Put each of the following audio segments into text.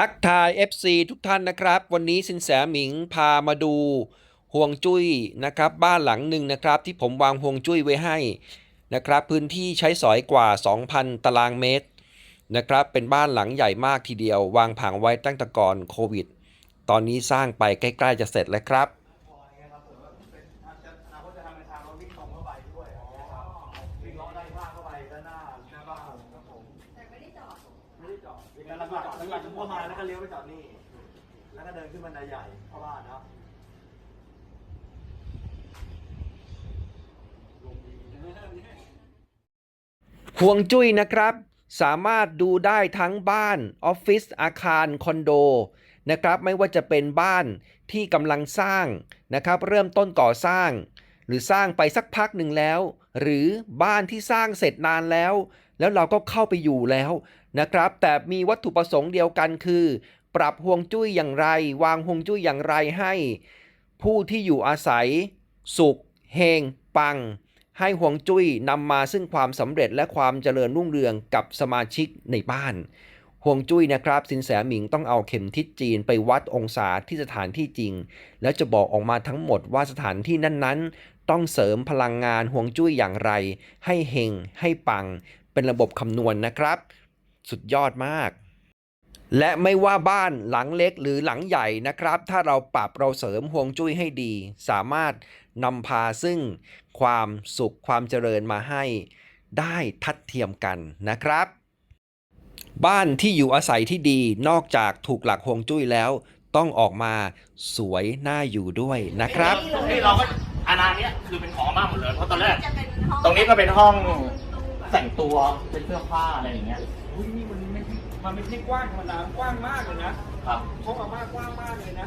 ทักทาย FC ทุกท่านนะครับ วันนี้สินแสหมิงพามาดูห่วงจุ้ยนะครับ บ้านหลังหนึ่งนะครับ ที่ผมวางห่วงจุ้ยไว้ให้นะครับ พื้นที่ใช้สอยกว่า 2,000 ตารางเมตรนะครับ เป็นบ้านหลังใหญ่มากทีเดียว วางผังไว้ตั้งแต่ก่อนโควิด ตอนนี้สร้างไปใกล้ ๆ จะเสร็จแล้วครับ แล้วหลักๆหลักๆเข้ามาแล้วก็เลี้ยวไปจอดนี่ แล้วก็เดินขึ้นบันไดใหญ่เข้าบ้านนะครับห่วงจุ้ยนะครับ สามารถดูได้ทั้งบ้าน ออฟฟิศอาคาร คอนโดนะครับไม่ว่าจะเป็นบ้านที่กำลังสร้างนะครับเริ่มต้นก่อสร้าง หรือสร้างไปสักพักหนึ่งแล้ว หรือบ้านที่สร้างเสร็จนานแล้ว แล้วเราก็เข้าไปอยู่แล้ว นะครับ แต่มีวัตถุประสงค์เดียวกันคือ ปรับห่วงจุ้ยอย่างไร วางห่วงจุ้ยอย่างไรให้ ผู้ที่อยู่อาศัย สุขเฮงปัง ให้ห่วงจุ้ยนำมาซึ่งความสำเร็จและความเจริญรุ่งเรืองกับสมาชิกในบ้านห่วงจุ้ยนะครับ สินแสหมิงต้องเอาเข็มทิศจีนไปวัดองศาที่สถานที่จริง แล้วจะบอกออกมาทั้งหมดว่าสถานที่นั้นๆ ต้องเสริมพลังงานห่วงจุ้ยอย่างไร ให้เฮงให้ปัง เป็นระบบคำนวณนะครับ สุดยอดมาก และไม่ว่าบ้านหลังเล็กหรือหลังใหญ่นะครับ ถ้าเราปรับเราเสริมห่วงจุ้ยให้ดี สามารถนำพาซึ่งความสุขความเจริญมาให้ได้ทัดเทียมกันนะครับ บ้านที่อยู่อาศัยที่ดีนอกจากถูกหลักห่วงจุ้ยแล้ว ต้องออกมาสวยน่าอยู่ด้วยนะครับ นี่เราก็อาณาเนี้ยคือเป็นของอาม่าหมดเลยเพราะตอนแรก จะเป็นห้องตรงนี้ก็เป็นห้องแต่งตัวเป็นเสื้อผ้าอะไรอย่างเงี้ย อุ้ยนี่มันไม่ใช่มันไม่ใช่กว้างธรรมดากว้างมากเลยนะครับห้องอาม่ากว้างมากเลยนะ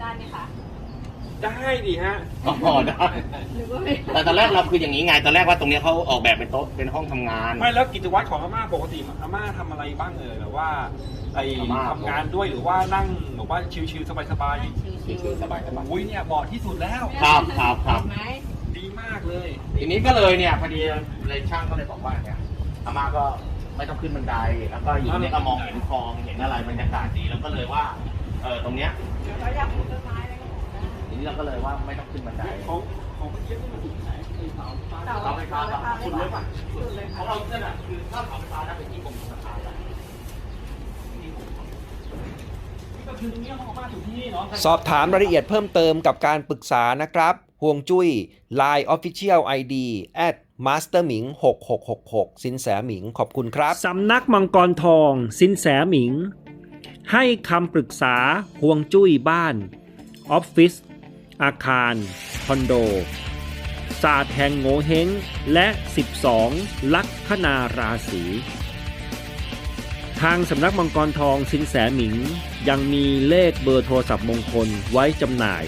ได้ไหมคะ ได้ดิฮะอ๋อได้ หรือว่าไม่แต่ตอนแรกเราคืออย่างนี้ไง ตอนแรกว่าตรงเนี้ยเขาออกแบบเป็นโต๊ะเป็นห้องทำงาน ไม่แล้วกิจวัตรของอาม่าปกติอาม่าทำอะไรบ้างเอ่ยแบบว่าไออาม่า ทำงานด้วยหรือว่านั่งแบบว่าชิลๆสบายชิวสบายสบายๆอุ้ยเนี่ยเหมาะที่สุดแล้วๆครับครับครับเห็นไหมดีมากเลย ทีนี้ก็เลยเนี่ยพอดีเลยช่างก็เลยบอกว่าเนี่ยอาม่าก็ ไม่ต้องขึ้นบันได แล้วก็อยู่เนี่ยก็มองเห็นคลองเห็นอะไรบรรยากาศดีแล้วก็เลยว่าเออตรงเนี้ยเราอยากปลูกต้นไม้อะไรก็ปลูกได้ทีนี้เราก็เลยว่าไม่ต้องขึ้นบันไดของของเมื่อกี้นี่มันอยู่ที่ไหนไอเสาฟ้าเสาเสาไฟฟ้าครับสุสุดดเลเลยยป่ะป่ะสุดเลยขค่ะองเราเนี่ยนะคือถ้าเสาไฟฟ้าถ้าเป็นที่กรมสรรพากรก็คือตรงนี้ห้องอาม่าอยู่ที่นี่เนาะสอบถามรายละเอียดเพิ่มเติมกับการปรึกษานะครับ ห่วงจุ้ย Line Official ID at Master หมิง 6666 สินแสหมิง ขอบคุณครับ สำนักมังกรทอง สินแสหมิง ให้คำปรึกษาห่วงจุ้ยบ้าน ออฟฟิศ อาคาร คอนโด ศาสตร์แห่งโงเฮงและ 12 ลัคนาราศีทางสำนักมังกรทองสินแสหมิง ยังมีเลขเบอร์โทรศัพท์มงคลไว้จำหน่าย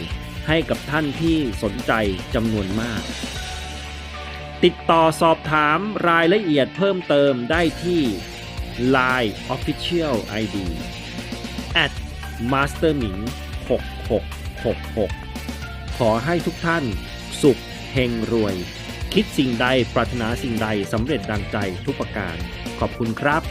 ให้กับท่านที่สนใจจำนวนมาก ติดต่อสอบถามรายละเอียดเพิ่มเติมได้ที่ Line Official ID at masterming 6666 ขอให้ทุกท่านสุขเฮงรวย คิดสิ่งใดปรารถนาสิ่งใดสำเร็จดังใจทุกประการ ขอบคุณครับ